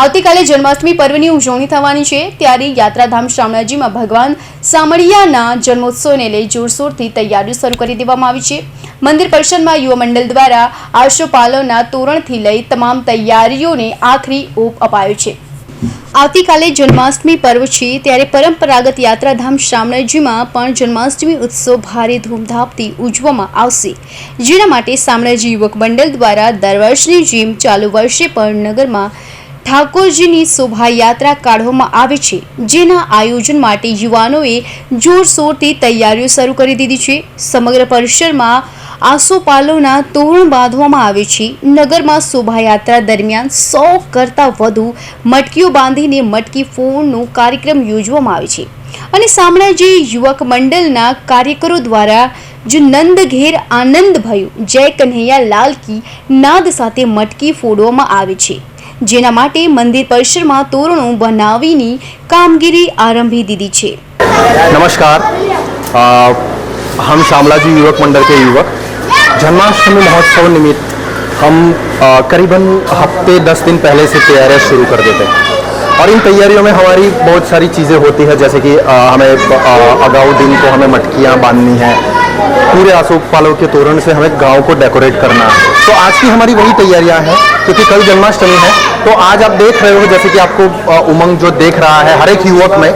આવતીકાલે જન્માષ્ટમી પર્વની ઉજવણી થવાની છે. ત્યારે યાત્રાધામ શામળાજીમાં ભગવાન સામળિયાના જન્મોત્સવને લઈ જોરશોરથી તૈયારીઓ શરૂ કરી દેવામાં આવી છે. મંદિર પરિષદમાં યુવા મંડળ દ્વારા આશોપાલોના તોરણથી લઈ તમામ તૈયારીઓને આખરી ઓપ અપાયો છે. આવતીકાલે જન્માષ્ટમી પર્વ છે. ત્યારે પરંપરાગત યાત્રાધામ શામળાજીમાં પણ જન્માષ્ટમી ઉત્સવ ભારે ધૂમધામથી ઉજવવામાં આવશે. જેના માટે શામળાજી યુવક મંડળ દ્વારા દર વર્ષની જેમ ચાલુ વર્ષે પણ નગરમાં ઠાકોરજીની શોભાયાત્રા કાઢવામાં આવે છે, જેના આયોજન માટે યુવાનોએ જોરશોરથી તૈયારીઓ શરૂ કરી દીધી છે. સમગ્ર પરિસરમાં આસોપાલોના તોરણ બાંધવામાં આવે છે. નગરમાં શોભાયાત્રા દરમિયાન સો કરતાં વધુ મટકીઓ બાંધીને મટકી ફોડનો કાર્યક્રમ યોજવામાં આવે છે. અને સામ્રાજ્ય યુવક મંડળના કાર્યકરો દ્વારા જે નંદ ઘેર આનંદ ભયું જય કન્હૈયા લાલ કી નાદ સાથે મટકી ફોડવામાં આવે છે. જેના માટે મંદિર પરિસરમાં તોરણો બનાવીની કામગીરી આરંભી દીધી છે नमस्कार अ, हम श्यामला जी युवक मंडल के युवक जन्माष्टमी महोत्सव निमित्त हम अ, करीबन हफ्ते दस दिन पहले से तैयारियां शुरू कर देते हैं और इन तैयारियों में हमारी बहुत सारी चीज़ें होती है जैसे कि अ, हमें अ, अगाऊ दिन को हमें मटकियाँ बांधनी है पूरे आसोपालों के तोरण से हमें गांव को डेकोरेट करना है तो आज की हमारी वही तैयारियां हैं क्योंकि कल जन्माष्टमी है तो आज आप देख रहे हो जैसे कि आपको उमंग जो देख रहा है हर एक युवक में।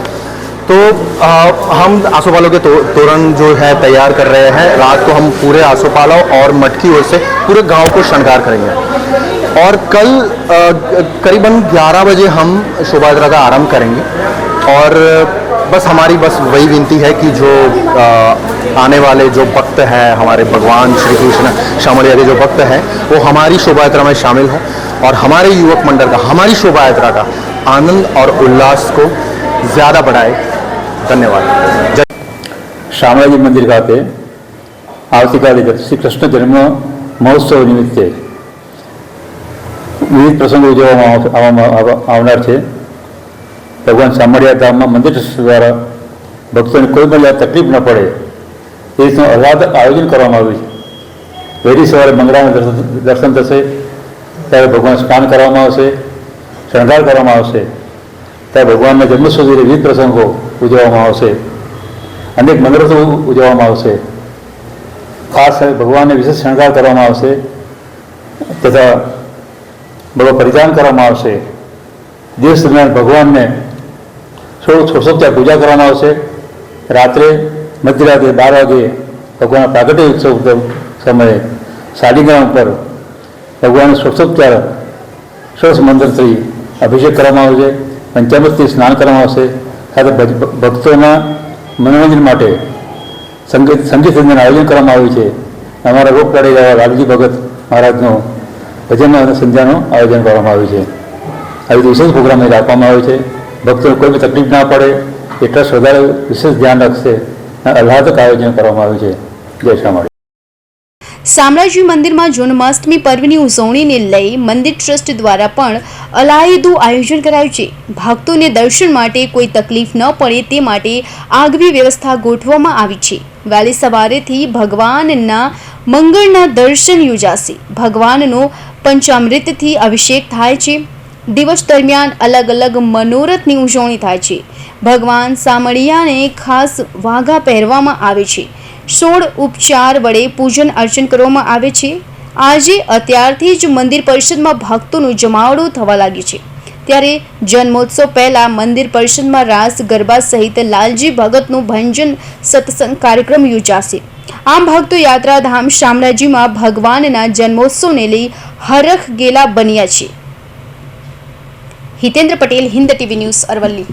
तो अ, हम आसोपालों के तो, तोरण जो है तैयार कर रहे हैं। रात को हम पूरे आसोपालों और मटकी ओर से पूरे गाँव को श्रृंगार करेंगे। और कल करीबन 11 बजे हम शोभा यात्रा का आरंभ करेंगे। और बस हमारी बस वही विनती है कि जो अ, आने वाले जो भक्त हैं हमारे भगवान श्री कृष्ण शामलिया के जो भक्त हैं वो हमारी शोभा यात्रा में शामिल हों। और हमारे युवक मंडल का हमारी शोभा यात्रा का आनंद और उल्लास को ज़्यादा बढ़ाए धन्यवाद जय શામળાજી મંદિર ખાતે આવતીકાલે શ્રી કૃષ્ણ જન્મ મહોત્સવ નિમિત્તે વિવિધ પ્રસંગો ઉજવવામાં આવ- આવવામાં આવ- આવનાર છે ભગવાન શામળિયા ધામમાં મંદિર ટ્રસ્ટ દ્વારા ભક્તોને કોઈ પણ જાત તકલીફ ન પડે એ રીતનું આહલાદક આયોજન કરવામાં આવ્યું છે વહેલી સવારે મંગળાના દર્શન દર્શન થશે ત્યારે ભગવાન સ્નાન કરવામાં આવશે, શણગાર કરવામાં આવશે, ત્યારે ભગવાનના જન્મ સુધી વિવિધ પ્રસંગો ઉજવવામાં આવશે, અનેક મંદિરો ઉજવવામાં આવશે. ખાસ ભગવાનને વિશેષ શણગાર કરવામાં આવશે, તથા બધો પરિધાન કરવામાં આવશે. દિવસ દરમિયાન ભગવાનને સોળ સોળસોપચાર પૂજા કરવામાં આવશે. રાત્રે મધ્યરાત્રે બાર વાગે ભગવાનના પ્રાગટ્ય ઉત્સવ સમયે શાલિગ્રામ પર ભગવાનને સોળસોપચાર સરસ મંદિરથી અભિષેક કરવામાં આવશે પંચામૃતથી સ્નાન કરવામાં આવશે. સાથે ભક્તોના મનોરંજન માટે સંગીત સંગીત સંધ્યાનું આયોજન કરવામાં આવ્યું છે. અમારા રોગ લડાઈ એવા લાલજી ભગત મહારાજનું ભજન અને સંધ્યાનું આયોજન કરવામાં આવ્યું છે. આવી વિશેષ પ્રોગ્રામ રાખવામાં આવ્યો છે. ભક્તોને કોઈ તકલીફ ના પડે, એટલા વધારે વિશેષ ધ્યાન રાખશે આહલાદક આયોજન કરવામાં આવ્યું છે. જય શામળી શામળાજી મંદિરમાં જન્માષ્ટમી પર્વની ઉજવણીને લઈ મંદિર ટ્રસ્ટ દ્વારા પણ અલાયદું આયોજન કરાયું છે. ભક્તોને દર્શન માટે કોઈ તકલીફ ન પડે તે માટે આગવી વ્યવસ્થા ગોઠવવામાં આવી છે. વહેલી સવારેથી ભગવાનના મંગળના દર્શન યોજાશે. ભગવાનનો પંચામૃતથી અભિષેક થાય છે. દિવસ દરમિયાન અલગ અલગ મનોરથની ઉજવણી થાય છે. ભગવાન સામળિયાને ખાસ વાઘા પહેરવામાં આવે છે. સોળ ઉપચાર વડે પૂજન અર્ચન કરવામાં આવે છે. આજે અત્યારથી જ મંદિર પરિષદમાં ભક્તોનું જમાવડો થવા લાગ્યું છે. ત્યારે જન્મોત્સવ પહેલાં મંદિર પરિષદમાં રાસ, ગરબા સહિત લાલજી ભગતનું ભંજન, સત્સંગ કાર્યક્રમ યોજાશે. આમ ભક્તો યાત્રાધામ શામળાજીમાં ભગવાનના જન્મોત્સવને લઈ હરખ ગેલા બન્યા છે. Hitendra Patel, Hind TV news Aravalli.